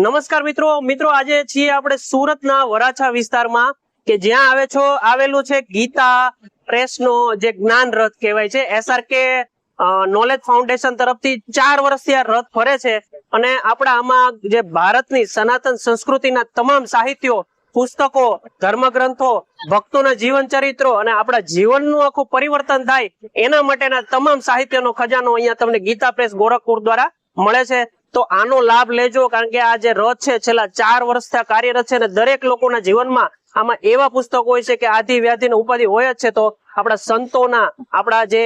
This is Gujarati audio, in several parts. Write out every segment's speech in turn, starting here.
નમસ્કાર મિત્રો મિત્રો આજે છીએ આપણે સુરતના વરાછા વિસ્તારમાં કે જ્યાં આવે છો, આવેલું છે ગીતા પ્રેસનો જે જ્ઞાન રથ કહેવાય છે. એસઆરકે નોલેજ ફાઉન્ડેશન તરફથી ચાર વર્ષથી આ રથ ફરે છે અને આપણા આમાં જે ભારતની સનાતન સંસ્કૃતિના તમામ સાહિત્યો, પુસ્તકો, ધર્મગ્રંથો, ભક્તોના જીવન ચરિત્રો અને આપણા જીવનનું આખું પરિવર્તન થાય એના માટેના તમામ સાહિત્યનો ખજાનો અહીંયા તમને ગીતા પ્રેસ ગોરખપુર દ્વારા મળે છે. તો આનો લાભ લેજો, કારણ કે આ જે રથ છે, છેલ્લા ચાર વર્ષથી કાર્યરત છે અને દરેક લોકોના જીવનમાં આમાં એવા પુસ્તકો હોય છે કે આધિ વ્યાધિ ઉપાધિ હોય જ છે. તો આપણા સંતોના, આપણા જે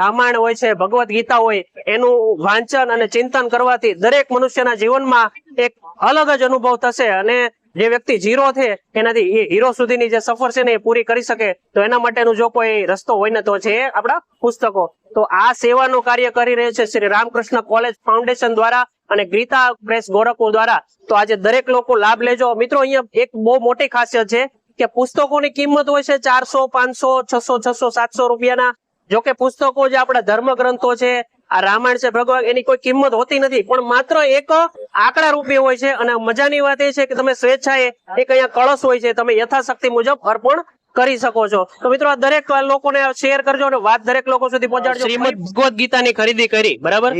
રામાયણ હોય છે, ભગવદ ગીતા હોય, એનું વાંચન અને ચિંતન કરવાથી દરેક મનુષ્યના જીવનમાં એક અલગ જ અનુભવ થશે અને જે વ્યક્તિ ઝીરો છે, એનાથી એ હીરો સુધીની જે સફર છે ને એ પૂરી કરી શકે. તો એના માટેનું જો કોઈ રસ્તો હોય ને તો છે આપણા પુસ્તકો. તો આ સેવાનું કાર્ય કરી રહ્યું છે શ્રી રામકૃષ્ણ કોલેજ ફાઉન્ડેશન દ્વારા. અને ગીતા પ્રેસ ગોરખપુર દ્વારા તો આજે દરેક લોકો લાભ લેજો. મિત્રો અહીંયા એક બહુ મોટી ખાસિયત છે કે પુસ્તકોની કિંમત હોય છે ચારસો પાંચસો છસો છસો સાતસો રૂપિયાના. જોકે પુસ્તકો જે આપણા ધર્મ ગ્રંથો છે આ રામાયણ છે ભગવાન એની કોઈ કિંમત હોતી નથી. પણ માત્ર એક આંકડા રૂપિયા હોય છે અને મજાની વાત એ છે કે તમે સ્વેચ્છાએ એક અહીંયા કળશ હોય છે. તમે યથાશક્તિ મુજબ અર્પણ કરી શકો છો. તો મિત્રો આ દરેક લોકોને શેર કરજો અને વાત દરેક લોકો સુધી પહોંચાડજો. શ્રીમદ ભગવદ ગીતાની ખરીદી કરી બરાબર?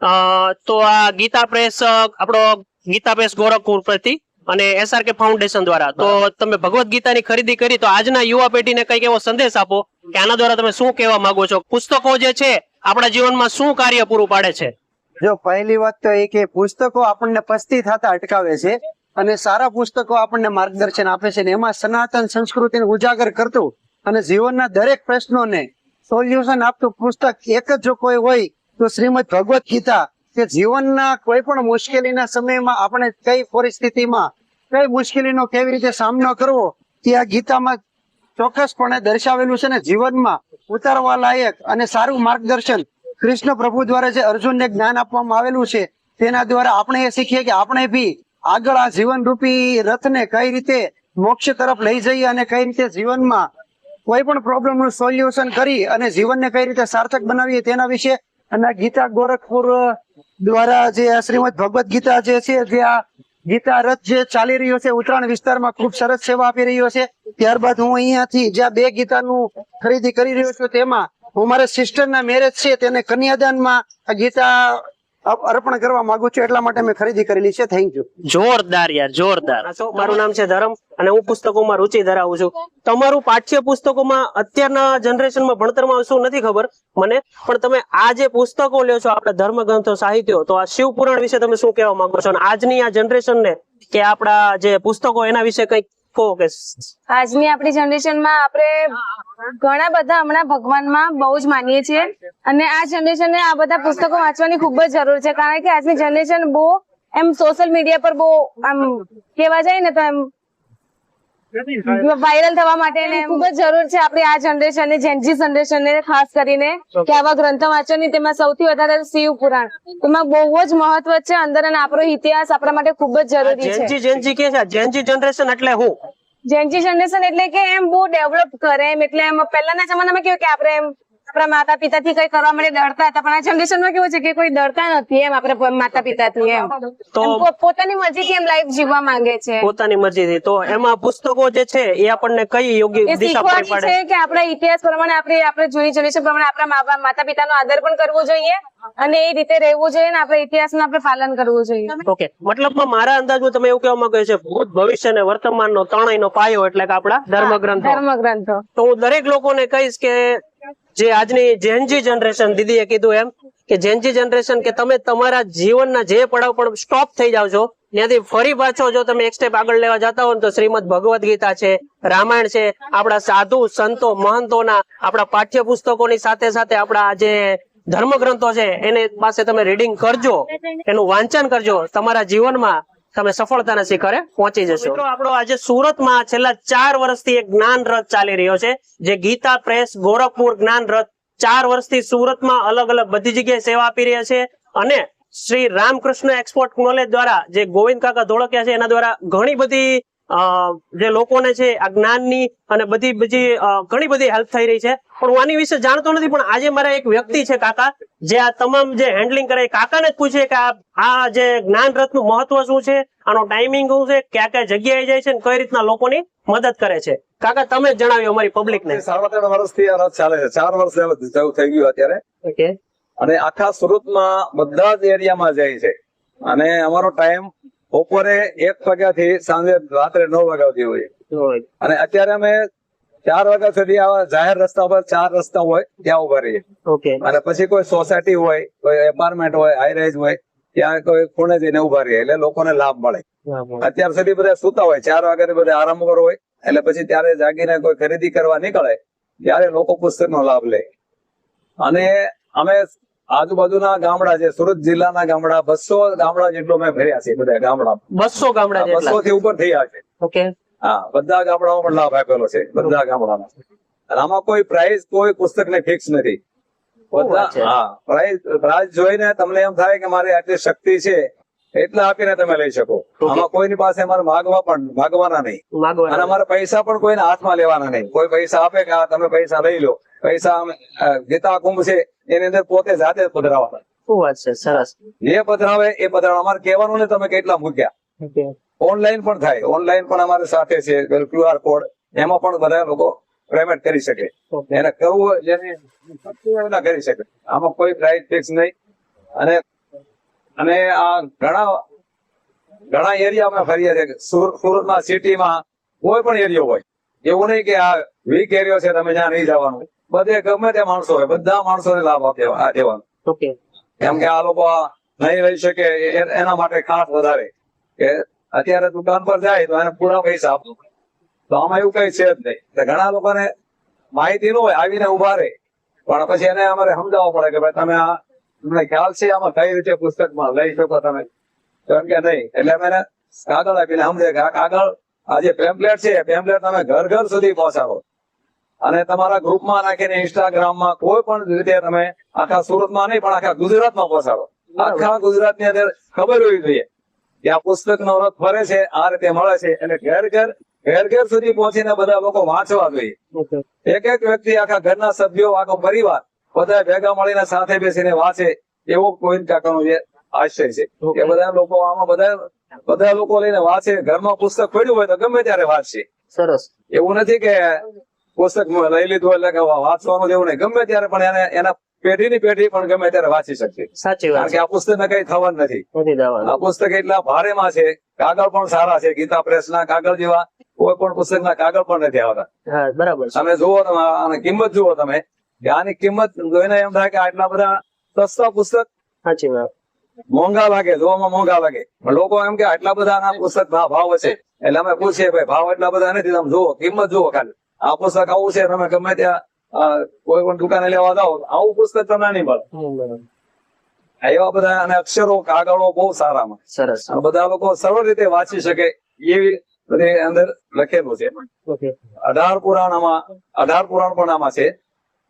તો આ ગીતા પ્રેસ આપણો ગીતા પ્રેસ ગોરખપુર પરથી અને એસઆરકે ફાઉન્ડેશન દ્વારા. તો તમે ભગવદ ગીતાની ખરીદી કરી તો આજના યુવા પેઢીને કંઈક એવો સંદેશ આપો કે આના દ્વારા તમે શું કહેવા માંગો છો? પુસ્તકો જે છે આપણા જીવનમાં શું કાર્ય પૂરું પાડે છે? જો પહેલી વાત તો એ કે પુસ્તકો આપણને પસ્તી થતા અટકાવે છે અને સારા પુસ્તકો આપણને માર્ગદર્શન આપે છે ને એમાં સનાતન સંસ્કૃતિને ઉજાગર કરતું અને જીવનના દરેક પ્રશ્નોને સોલ્યુશન આપતું પુસ્તક એક જ જો કોઈ હોય તો શ્રીમદ ભગવત ગીતા કે જીવનના કોઈ પણ મુશ્કેલીના સમયમાં આપણે કઈ પરિસ્થિતિમાં કઈ મુશ્કેલીનો કેવી રીતે સામનો કરવો તે આ ગીતામાં ચોક્કસપણે દર્શાવેલું છે ને જીવનમાં ઉતારવા લાયક અને સારું માર્ગદર્શન કૃષ્ણ પ્રભુ દ્વારા જે અર્જુનને જ્ઞાન આપવામાં આવેલું છે તેના દ્વારા આપણે એ શીખીએ કે આપણે બી આગળ આ જીવન રૂપી રથને કઈ રીતે મોક્ષ તરફ લઈ જઈએ અને કઈ રીતે જીવનમાં કોઈ પણ પ્રોબ્લેમનું સોલ્યુશન કરી અને જીવનને કઈ રીતે સાર્થક બનાવીએ તેના વિશે અને ગીતા ગોરખપુર દ્વારા જે શ્રીમદ ભગવદ ગીતા જે છે, જે આ ગીતા રથ જે ચાલી રહ્યો છે, ઉત્તરાયણ વિસ્તારમાં ખૂબ સરસ સેવા આપી રહ્યો છે. ત્યારબાદ હું અહીંયાથી જ્યાં બે ગીતાનું ખરીદી કરી રહ્યો છું તેમાં હું મારા સિસ્ટર ના મેરેજ છે, તેને કન્યાદાનમાં ગીતા અર્પણ કરવા માંગુ છું એટલા માટે મેં ખરીદી કરેલી છે. થેન્ક યુ જોરદાર યાર જોરદાર. મારું નામ છે ધરમ અને હું પુસ્તકોમાં રુચિ ધરાવું છું. તમારું પાઠ્ય પુસ્તકોમાં અત્યારના જનરેશનમાં ભણતરમાં શું નથી ખબર મને પણ તમે આ જે પુસ્તકો લ્યો છો આપણા ધર્મગ્રંથો સાહિત્યો તો આ શિવ પુરાણ વિશે તમે શું કહેવા માંગો છો? અને આજની આ જનરેશન ને કે આપણા જે પુસ્તકો એના વિશે કંઈક કહો આજની આપણી જનરેશનમાં આપણે ઘણા બધા હમણાં ભગવાનમાં બહુ જ માનીએ છીએ. અને આ જનરેશનને આ બધા પુસ્તકો વાંચવાની ખૂબ જ જરૂર છે. કારણ કે આજની જનરેશન બહુ એમ સોશિયલ મીડિયા પર બહુ આમ કેવા જાય ને તો એમ વાયરલ થવા માટે ને ખૂબ જ જરૂર છે આપણી આ જનરેશન જેનજી જનરેશન ને ખાસ કરીને કે આવા ગ્રંથો ની તેમાં સૌથી વધારે શિવ પુરાણ. તેમાં બહુ જ મહત્વ છે અંદર અને આપણો ઇતિહાસ આપણા માટે ખૂબ જ જરૂરી છે. જેનજી જેનજી કે છે? જેનજી જનરેશન એટલે હું? જેનજી જનરેશન એટલે કે એમ બહુ ડેવલપ કરે એમ એટલે એમ પહેલાના જમાનામાં કેવું કે આપણે એમ આપણા માતા પિતાથી કઈ કરવા માટે ડરતા હતા પણ આ જનરેશનમાં કેવું છે કે કોઈ ડરતા નથી એમ આપણે માતા પિતાથી એમ. તો- એમ પોતાની મરજીથી એમ લાઈફ જીવવા માંગે છે. પોતાની મરજીથી. તો એમાં પુસ્તકો જે છે એ આપણને કઈ યોગ્ય દિશા પૂરી છે કે આપણા ઇતિહાસ પ્રમાણે આપણે આપણે જૂની જનરેશન પ્રમાણે આપણા માતા પિતા માતા પિતાનો આદર પણ કરવો જોઈએ અને એ રીતે રહેવું જોઈએ ને આપણે ઇતિહાસનું આપણે પાલન કરવું જોઈએ. ઓકે. મતલબમાં મારા અંદાજમાં તમે એવું કહેવા માંગો છો ભૂત ભવિષ્ય અને વર્તમાનનો ત્રણેયનો પાયો એટલે કે આપણા ધર્મ ગ્રંથો ધર્મ ગ્રંથો તો હું દરેક લોકોને કહીશ કે જે આજની જેનજી જનરેશન દીદીએ કીધું એમ કે જેનજી જનરેશન કે તમે તમારા જીવનના જે પડાવ પણ સ્ટોપ થઈ જાવ છો, ત્યાંથી ફરી પાછો જો તમે એક સ્ટેપ આગળ લેવા જતા હો તો શ્રીમદ ભગવદ ગીતા છે, રામાયણ છે, આપણા સાધુ, સંતો, મહંતોના, આપણા પાઠ્ય પુસ્તકોની સાથે સાથે આપણા જે ધર્મ ગ્રંથો છે, એને પાસે તમે રીડિંગ કરજો, એનું વાંચન કરજો, તમારા જીવનમાં તમે સફળતાના શિખરે પહોંચી જશો. મિત્રો, આપણો આજે સુરતમાં છેલ્લા ચાર વર્ષથી એક જ્ઞાન રથ ચાલી રહ્યો છે, જે ગીતા પ્રેસ ગોરખપુર જ્ઞાન રથ ચાર વર્ષથી સુરતમાં અલગ અલગ બધી જગ્યાએ સેવા આપી રહ્યા છે અને શ્રી રામકૃષ્ણ એક્સપોર્ટ નોલેજ દ્વારા જે ગોવિંદ કાકા ધોળકિયા છે, એના દ્વારા ઘણી બધી જે લોકોને છે આ જ્ઞાનની અને બધી બધી ઘણી બધી હેલ્પ થઈ રહી છે. પણ હું આની વિશે જાણતો નથી પણ આજે મારા એક વ્યક્તિ છે કાકા જે આ તમામ જે હેન્ડલિંગ કરે કાકાને જ પૂછે કે આ જે જ્ઞાન રથનું મહત્વ શું છે આનો ટાઈમિંગ શું છે ક્યાં ક્યાં જગ્યાએ જાય છે અને કઈ રીતના લોકોની મદદ કરે છે. કાકા તમે જ જણાવ્યું અમારી પબ્લિક ને. સાડા ત્રણ વર્ષથી આ રથ ચાલે છે. ચાર વર્ષ જેવું જેવું થઈ ગયું અત્યારે. ઓકે અને આખા સુરતમાં બધા જ એરિયામાં જાય છે. અને અમારો ટાઈમ બપોરે એક વાગ્યાથી સાંજે રાત્રે નવ વાગ્યા સુધી હોય અને અત્યારે અમે ચાર વાગ્યા સુધી આવા જાહેર રસ્તા પર ચાર રસ્તા હોય ત્યાં ઊભા રહીએ. અને પછી કોઈ સોસાયટી હોય કોઈ એપાર્ટમેન્ટ હોય હાઈ રાઇઝ હોય ત્યાં કોઈ ખૂણે જઈને ઊભા રહીએ એટલે લોકોને લાભ મળે. અત્યાર સુધી બધા સુતા હોય ચાર વાગ્યાથી બધા આરામ કરો હોય એટલે પછી ત્યારે જાગીને કોઈ ખરીદી કરવા નીકળે ત્યારે લોકો પુસ્તકનો લાભ લે. અને અમે આજુબાજુના ગામડા છે સુરત જિલ્લાના ગામડા બસો ગામડા જેટલો મેં ફર્યા છે બધા ગામડા. બસો ગામડા બસો થી ઉપર થયા છે. ઓકે. હા બધા ગામડામાં પણ લાભ આપેલો છે બધા ગામડામાં. અને આમાં કોઈ પ્રાઇસ કોઈ પુસ્તક ને ફિક્સ નથી હા પ્રાઇસ પ્રાઇસ જોઈને તમને એમ થાય કે મારી આટલી શક્તિ છે એટલા આપીને તમે લઈ શકો. આમાં કોઈની પાસે અમારે માગવા પણ માગવાના નહીં. અને અમારે પૈસા પણ કોઈને હાથમાં લેવાના નહીં. કોઈ પૈસા આપે કે તમે પૈસા લઈ લો. પૈસા ગીતા કુંભ છે એની અંદર પોતે જાતે પધરાવા શું વાત છે સરસ. જે પધરાવે એ પધરાવે. અમારે કહેવાનું ને તમે કેટલા મૂક્યા. ઓનલાઈન પણ થાય. ઓનલાઈન પણ અમારે સાથે છે ક્યુઆર કોડ. એમાં પણ બધા લોકો પેમેન્ટ કરી શકે. એને કરવું જેની એના કરી શકે. આમાં કોઈ પ્રાઇસ ફિક્સ નહીં. અને અને આ ઘણા ઘણા એરિયા અમે ફરીએ છીએ સુર- સુરતમાં સિટીમાં કોઈ પણ એરિયો હોય. એવું નહીં કે આ વીક એરિયો છે તમે જ્યાં નહીં જવાનું. બધે ગમે તે માણસો હોય બધા માણસોને લાભ આપે આ દેવાનો કેમ કે આ લોકો આ નહીં રહી શકે એના માટે ખાસ વધારે. કે અત્યારે દુકાન પર જાય તો એને પૂરા પૈસા આપો. તો આમાં એવું કઈ છે જ નહીં. ઘણા લોકોને માહિતી ન હોય આવીને ઊભા રહે. પણ પછી એને અમારે સમજાવવા પડે કે ભાઈ તમે આ તમને ખ્યાલ છે આમાં કઈ રીતે પુસ્તકમાં લઈ શકો તમે? કેમ કે નહીં. એટલે અમે એને કાગળ આપીને સમજે કે આ કાગળ આ જે પેમ્પલેટ છે પેમ્પલેટ તમે ઘર ઘર સુધી પહોંચાડો. અને તમારા ગ્રુપમાં નાખીને ઇન્સ્ટાગ્રામમાં કોઈ પણ રીતે તમે આખા સુરતમાં નહીં પણ આખા ગુજરાતમાં પહોંચાડો. આખા ગુજરાતની અંદર ખબર હોવી જોઈએ કે આ પુસ્તક નો રથ ફરે છે આ રીતે મળે છે. એટલે ઘેર ઘેર ઘેર ઘેર સુધી પહોંચીને બધા લોકો વાંચવા જોઈએ. એક એક વ્યક્તિ આખા ઘરના સભ્યો આખો પરિવાર બધા ભેગા મળીને સાથે બેસીને વાંચે એવો કોઈ કાકાનો જે આશય છે. કે બધા લોકો આમાં બધા બધા લોકો લઈને વાંચે. ઘરમાં પુસ્તક પડ્યું હોય તો ગમે ત્યારે વાંચશે સરસ. એવું નથી કે પુસ્તક લઈ લીધું એટલે વાંચવાનું જેવું નહીં. ગમે ત્યારે પણ એને એના પેઢીની પેઢી પણ ગમે ત્યારે વાંચી શકશે. સાચી વાત કે આ પુસ્તક ને કઈ થવાનું નથી. આ પુસ્તક એટલા ભારેમાં છે કાગળ પણ સારા છે ગીતા પ્રેસ ના કાગળ જેવા કોઈ પણ પુસ્તક ના કાગળ પણ નથી આવતા. બરાબર તમે જુઓ તમે આની કિંમત જુઓ તમે. કે આની કિંમત જોઈને એમ થાય કે આટલા બધા સસ્તા પુસ્તક સાચી વાત. મોંઘા લાગે જોવામાં મોંઘા લાગે. પણ લોકો એમ કે આટલા બધા પુસ્તક ભાવ હશે એટલે અમે પૂછીએ ભાઈ ભાવ એટલા બધા નથી? તમે જુઓ કિંમત જુઓ ખાલી. આ પુસ્તક આવું છે તમે ગમે ત્યાં કોઈ પણ દુકાને લેવા જાઓ આવું પુસ્તક તમને નહીં મળે એવા બધા અને અક્ષરો કાગળો બહુ સારામાં સરસ. બધા લોકો સરળ રીતે વાંચી શકે એવી બધી અંદર લખેલું છે. ઓકે. અઢાર પુરાણમાં અઢાર પુરાણ પણ આમાં છે.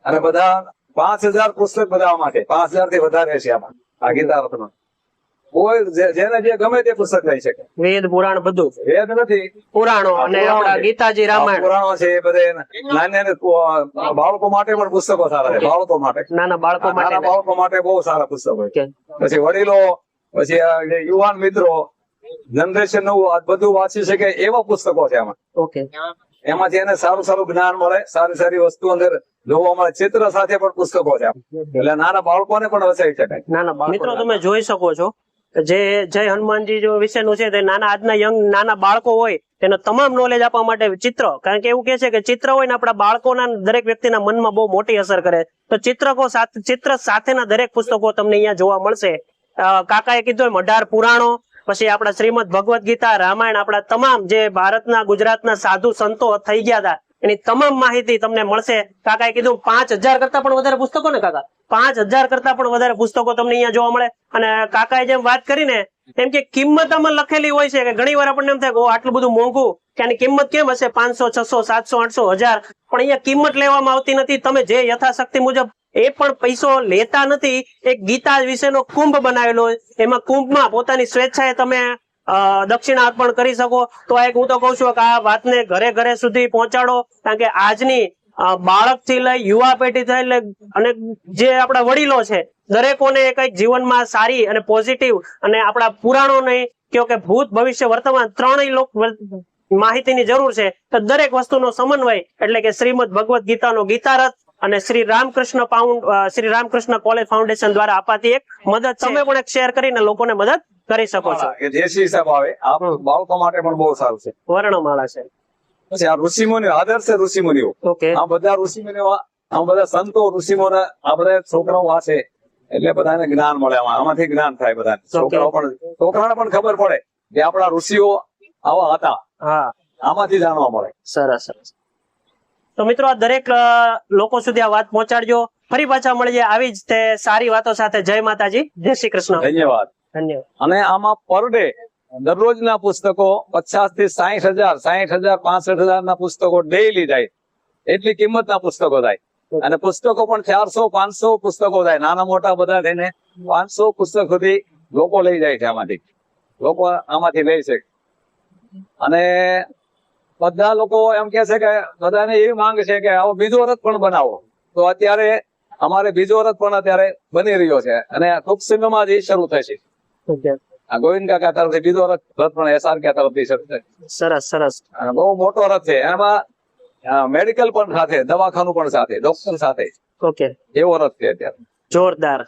અને બધા પાંચ હજાર પુસ્તક બધા આમાં છે. પાંચ હજારથી વધારે છે આમાં. આ ગીતા રત્ન કોઈ જેને જે ગમે તે પુસ્તક લઈ શકે. વેદ પુરાણ બધું. વેદ નથી. પુરાણો અને આપણા ગીતાજી રામાયણ. પુરાણો છે એ બધે નાના નાના બાળકો માટે પણ પુસ્તકો સારા છે બાળકો માટે. નાના બાળકો માટે બાળકો માટે બહુ સારા પુસ્તકો છે. પછી વડીલો પછી યુવાન મિત્રો જનરેશન નવું બધું વાંચી શકે એવા પુસ્તકો છે આમાં. ઓકે. એમાંથી એને સારું સારું જ્ઞાન મળે સારી સારી વસ્તુ અંદર જોવા મળે ચિત્ર સાથે પણ પુસ્તકો છે એટલે નાના બાળકોને પણ વસાવી શકાય. નાના મિત્રો તમે જોઈ શકો છો જે જય હનુમાનજી જો વિશેનું છે, તે નાના આજના યંગ નાના બાળકો હોય, તેનો તમામ નોલેજ આપવા માટે ચિત્ર, કારણ કે એવું કે છે કે ચિત્ર હોય ને આપણા બાળકોના દરેક વ્યક્તિના મનમાં બહુ મોટી અસર કરે. તો ચિત્રકો સાથે, ચિત્ર સાથેના દરેક પુસ્તકો તમને અહીંયા જોવા મળશે. કાકાએ કીધું એમ, અઢાર પુરાણો, પછી આપણા શ્રીમદ ભગવદ ગીતા, રામાયણ, આપણા તમામ જે ભારતના ગુજરાતના સાધુ સંતો થઈ ગયા હતા એની તમામ માહિતી તમને મળશે. કાકાએ કીધું પાંચ કરતા પણ વધારે પુસ્તકો ને કાકા? પાંચ કરતા પણ વધારે પુસ્તકો તમને અહીંયા જોવા મળે. અને કાકાએ જેમ વાત કરીને, એમ કે કિંમત આમાં લખેલી હોય છે કે ઘણી વાર આપણને એમ થાય આટલું બધું મોંઘું. કે કિંમત કેમ હશે? પાંચસો, છસો, સાતસો, આઠસો, હજાર. પણ અહીંયા કિંમત લેવામાં આવતી નથી. તમે જે યથાશક્તિ મુજબ એ પણ પૈસો લેતા નથી. એક ગીતા વિશેનો કુંભ બનાવેલો એમાં કુંભમાં પોતાની સ્વેચ્છાએ તમે દક્ષિણા અર્પણ કરી શકો. તો એક હું તો કઉ છું કે આ વાતને ઘરે ઘરે સુધી પહોંચાડો. કારણ કે આજની બાળકથી લઈ યુવા પેઢી થઈ લઈ અને જે આપણા વડીલો છે દરેકોને કંઈક જીવનમાં સારી અને પોઝિટિવ અને આપણા પુરાણોને કયો કે ભૂત ભવિષ્ય વર્તમાન ત્રણેય લોક માહિતીની જરૂર છે તો દરેક વસ્તુનો સમન્વય એટલે કે શ્રીમદ ભગવદ્ ગીતાનો ગીતારથ અને શ્રી રામકૃષ્ણ પાઉન્ડ શ્રી રામકૃષ્ણ કોલેજ ફાઉન્ડેશન દ્વારા અપાતી એક મદદ. તમે પણ એક શેર કરીને લોકોને મદદ કરી શકો છો. કે દેશી હિસાબ આવે આ બાળકો માટે પણ બહુ સારું છે. વર્ણમાળા છે. પછી આ ઋષિમુનિઓ આદર્શ છે ઋષિમુનિઓ. ઓકે. આ બધા ઋષિમુનિઓ આ બધા સંતો ઋષિમુનિઓ આપણે છોકરાઓ વાંચે એટલે બધાને જ્ઞાન મળે આમાંથી જ્ઞાન થાય બધા છોકરાઓ પણ છોકરાને પણ ખબર પડે કે આપણા ઋષિઓ આવા હતા. હા. આમાંથી જાણવા મળે. સરસ સરસ. તો મિત્રો આ દરેક લોકો સુધી આ વાત પહોંચાડજો. ફરી પાછા મળીએ. આવી જ તે સારી વાતો સાથે. જય માતાજી. જય શ્રી કૃષ્ણ. ધન્યવાદ. અને આમાં પર ડે દરરોજના પુસ્તકો પચાસથી સાહીઠ હજાર સાહીઠ હજાર, પાસઠ હજાર ના પુસ્તકો ડેઈલી જાય. એટલી કિંમતના પુસ્તકો થાય. અને પુસ્તકો પણ ચારસો, પાંચસો પુસ્તકો થાય. નાના મોટા બધા થઈને પાંચસો પુસ્તક સુધી લોકો લઈ જાય છે આમાંથી. લોકો આમાંથી લઈ છે. અને બધા લોકો એમ કે છે કે બધાને એવી માંગ છે કે આવો બીજો રથ પણ બનાવો. તો અત્યારે અમારે બીજો રથ પણ અત્યારે બની રહ્યો છે. અને ટૂંક સમયમાં જ એ શરૂ થશે. આ ગોવિંદ કાકા તરફથી બીજો રથ રથ પણ એસઆર કે તરફથી સરસ સરસ. બહુ મોટો રથ છે. એમાં મેડિકલ પણ સાથે દવાખાનું પણ સાથે ડોક્ટર સાથે. ઓકે. એવો રથ છે અત્યારે. જોરદાર.